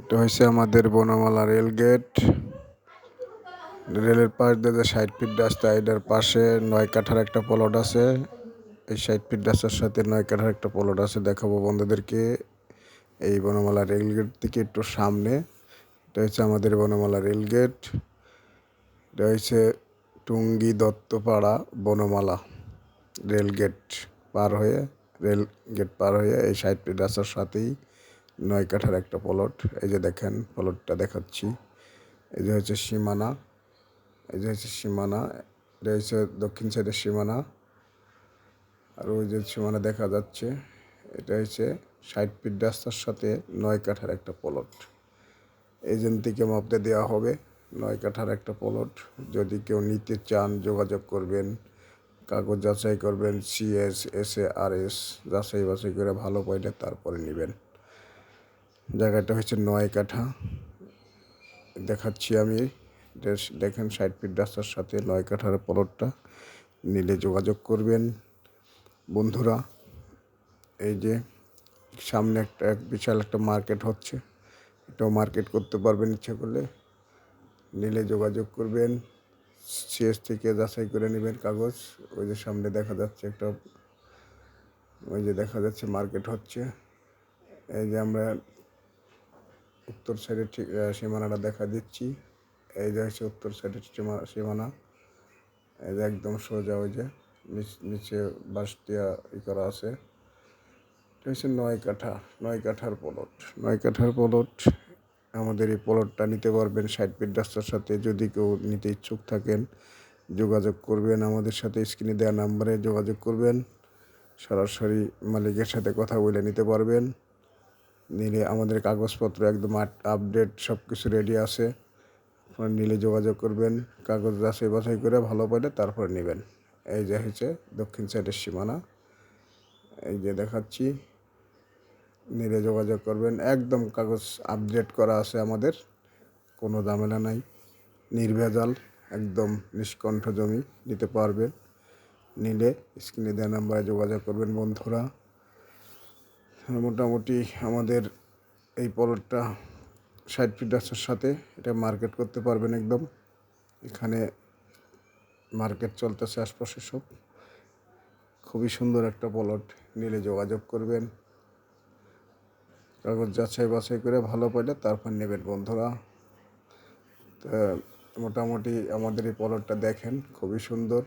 এটা হচ্ছে আমাদের বনমালা রেল গেট। রেলের পাশ দিয়ে ষাট ফিট রাস্তা, এটার পাশে নয় কাঠার একটা প্লট আছে। এই সাইড ফিট রাস্তার সাথে নয় কাঠার একটা প্লট আছে, দেখাবো বন্ধুদেরকে। এই বনমালা রেল গেট থেকে একটু সামনে, এটা হচ্ছে আমাদের বনমালা রেল গেট। এটা হচ্ছে টুঙ্গি দত্তপাড়া বনমালা রেল গেট পার হয়ে, রেল গেট পার হয়ে এই সাইড রাস্তার সাথেই নয় কাঠার একটা প্লট। এই যে দেখেন, প্লটটা দেখাচ্ছি। এই যে হচ্ছে সীমানা। এই যে হচ্ছে সীমানা। এটা হচ্ছে দক্ষিণ সাইডের সীমানা। আর ওই যে সীমানা দেখা যাচ্ছে, এটা হচ্ছে ষাট ফিট রাস্তার সাথে নয় কাঠার একটা প্লট। এজেন্ট থেকে মাপতে দেওয়া হবে নয় কাঠার একটা প্লট। যদি কেউ নিতে চান, যোগাযোগ করবেন, কাগজ যাচাই করবেন CS S A, R S যাচাই বাছাই করে ভালো পাইলে তারপরে নেবেন। জায়গাটা হচ্ছে নয় কাঠা দেখাচ্ছি আমি। দেখেন সাইড ফিট রাস্তার সাথে নয় কাঠার প্লটটা নিলে যোগাযোগ করবেন। বন্ধুরা, এই যে সামনে একটা এক বিশাল একটা মার্কেট হচ্ছে। এটাও মার্কেট করতে পারবেন ইচ্ছে করলে। নিলে যোগাযোগ করবেন। সিএস থেকে যাচাই করে নেবেন কাগজ। ওই যে সামনে দেখা যাচ্ছে একটা, ওই যে দেখা যাচ্ছে মার্কেট হচ্ছে। এই যে আমরা উত্তর সাইডের সীমানাটা দেখা দিচ্ছি। এই যে হচ্ছে উত্তর সাইডের সীমানা। এই যে একদম সোজা ওই যে, নিচ- বাঁশ দিয়া ই করা আছে। এটা হচ্ছে নয় কাঠা নয় কাঠার পলট। নয় কাঠার প্লট, আমাদের এই পলটটা নিতে পারবেন ষাট ফিট রাস্তার সাথে। যদি কেউ নিতে ইচ্ছুক থাকেন, যোগাযোগ করবেন আমাদের সাথে, স্ক্রিনে দেওয়া নাম্বারে যোগাযোগ করবেন। সরাসরি মালিকের সাথে কথা বলে নিতে পারবেন। নিলে আমাদের কাগজপত্র একদম আপডেট সব কিছু রেডি আছে। আপনারা নিলে যোগাযোগ করবেন, কাগজ যাচাই বাছাই করে ভালো পাইলে তারপর নেবেন। এই যে হচ্ছে দক্ষিণ সাইডের সীমানা। এই যে দেখাচ্ছি, নিলে যোগাযোগ করবেন। একদম কাগজ আপডেট করা আছে আমাদের, কোনো ঝামেলা নাই। নির্ভেজাল, একদম নিষ্কণ্ঠ জমি নিতে পারবেন। নিলে স্ক্রিনে দেওয়া নাম্বারে যোগাযোগ করবেন বন্ধুরা। মোটামুটি আমাদের এই পলটটা ষাট ফিট সাথে, এটা মার্কেট করতে পারবেন একদম। এখানে মার্কেট চলতেছে আশপাশে সব। খুবই সুন্দর একটা পলট, নিলে যোগাযোগ করবেন। কাগজ যাচাই বাছাই করে ভালো পাইলে তারপর নেবেন বন্ধুরা। তা মোটামুটি আমাদের এই পলটটা দেখেন, খুবই সুন্দর।